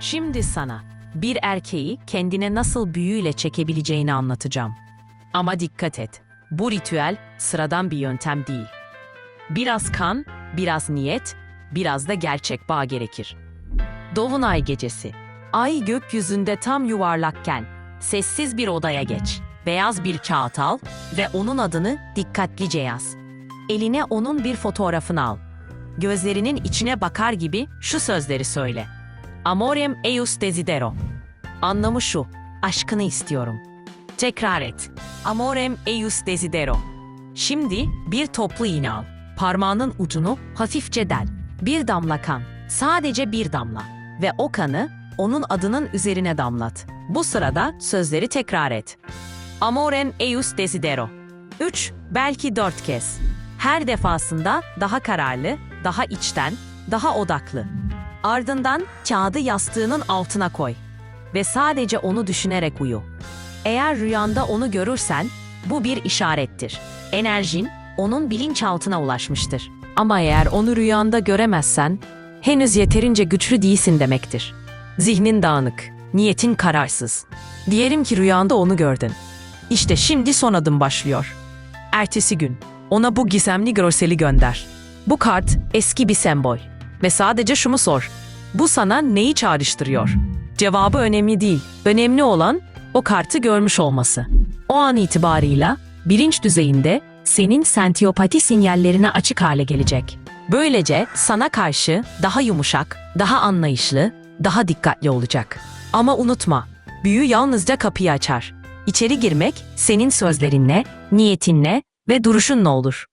Şimdi sana bir erkeği kendine nasıl büyüyle çekebileceğini anlatacağım. Ama dikkat et. Bu ritüel sıradan bir yöntem değil. Biraz kan, biraz niyet, biraz da gerçek bağ gerekir. Dolunay gecesi. Ay gökyüzünde tam yuvarlakken sessiz bir odaya geç. Beyaz bir kağıt al ve onun adını dikkatlice yaz. Eline onun bir fotoğrafını al. Gözlerinin içine bakar gibi şu sözleri söyle. Amorem eius desidero. Anlamı şu, aşkını istiyorum. Tekrar et. Amorem eius desidero. Şimdi bir toplu iğne al. Parmağının ucunu hafifçe del. Bir damla kan, sadece bir damla. Ve o kanı onun adının üzerine damlat. Bu sırada sözleri tekrar et. Amorem eius desidero. 3, belki 4 kez. Her defasında daha kararlı, daha içten, daha odaklı. Ardından kağıdı yastığının altına koy ve sadece onu düşünerek uyu. Eğer rüyanda onu görürsen bu bir işarettir. Enerjin onun bilinçaltına ulaşmıştır. Ama eğer onu rüyanda göremezsen henüz yeterince güçlü değilsin demektir. Zihnin dağınık, niyetin kararsız. Diyelim ki rüyanda onu gördün. İşte şimdi son adım başlıyor. Ertesi gün ona bu gizemli görseli gönder. Bu kart eski bir sembol ve sadece şunu sor. Bu sana neyi çağrıştırıyor? Cevabı önemli değil. Önemli olan o kartı görmüş olması. O an itibarıyla bilinç düzeyinde senin sentiyopati sinyallerine açık hale gelecek. Böylece sana karşı daha yumuşak, daha anlayışlı, daha dikkatli olacak. Ama unutma, büyü yalnızca kapıyı açar. İçeri girmek senin sözlerinle, niyetinle ve duruşunla olur.